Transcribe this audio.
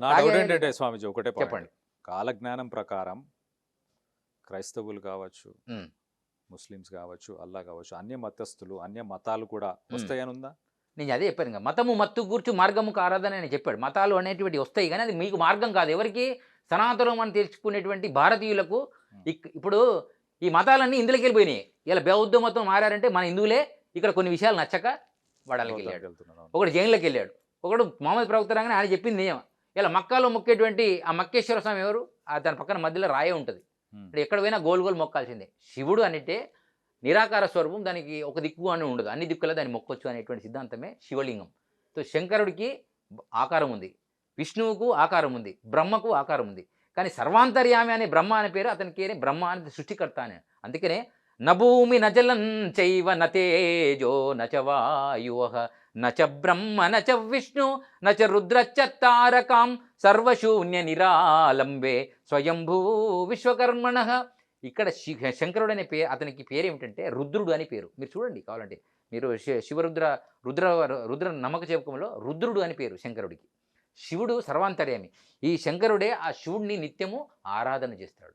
నా డౌట్ ఏంటంటే స్వామిజీ ఒకటే. చెప్పండి. కాలజ్ఞానం ప్రకారం క్రైస్తవులు కావచ్చు. ముస్లిమ్స్ కావచ్చు అల్లా కావచ్చు అన్య మతస్థులు అన్య మతాలు కూడా వస్తాయని ఉందా నేను అదే చెప్పాను ఇంకా. మతము మత్తు కూర్చు మార్గము కారాదని ఆయన చెప్పాడు. మతాలు అనేటువంటి వస్తాయి కానీ అది మీకు మార్గం కాదు. ఎవరికి? సనాతనం అని తెలుసుకునేటువంటి భారతీయులకు ఇప్పుడు ఈ మతాలన్నీ ఇందులోకి వెళ్ళిపోయినాయి. ఇలా బౌద్ధ మతం మారారంటే మన హిందువులే ఇక్కడ కొన్ని విషయాలు నచ్చక వాడాలకి వెళ్ళాడు. ఒకడు జైల్లోకి వెళ్ళాడు. ఒకడు మహమ్మద్ ప్రవక్త రాగానే ఆయన చెప్పింది నిజం ఇలా మక్కాలో మొక్కేటువంటి ఆ మక్కేశ్వర స్వామి ఎవరు? ఆ దాని పక్కన మధ్యలో రాయే ఉంటుంది. ఇప్పుడు ఎక్కడ పోయినా గోల్ గోల్ మొక్కాల్సిందే. శివుడు అంటే నిరాకార స్వరూపం దానికి ఒక దిక్కు అని ఉండదు. అన్ని దిక్కుల దాన్ని మొక్కొచ్చు అనేటువంటి సిద్ధాంతమే శివలింగం. సో శంకరుడికి ఆకారం ఉంది. విష్ణువుకు ఆకారం ఉంది. బ్రహ్మకు ఆకారం ఉంది. కానీ సర్వాంతర్యామి అనే బ్రహ్మ అనే పేరు అతనికి బ్రహ్మ అనే సృష్టికర్త అని. అందుకనే నభూమి నజలం చైవ నతేజో నచ వాయువ నచ బ్రహ్మ నచ విష్ణు నచ రుద్రచ్చ తారకాం సర్వశూన్య నిరాలంబే స్వయంభూ విశ్వకర్మణ. ఇక్కడ శంకరుడు అనే పేరు అతనికి పేరు ఏమిటంటే రుద్రుడు అని పేరు. మీరు చూడండి కావాలంటే. మీరు శి- శివరుద్ర రుద్ర రుద్ర నమ్మక చెప్పుకంలో రుద్రుడు అని పేరు శంకరుడికి. శివుడు సర్వాంతర్యామి. ఈ శంకరుడే ఆ శివుడిని నిత్యము ఆరాధన చేస్తాడు.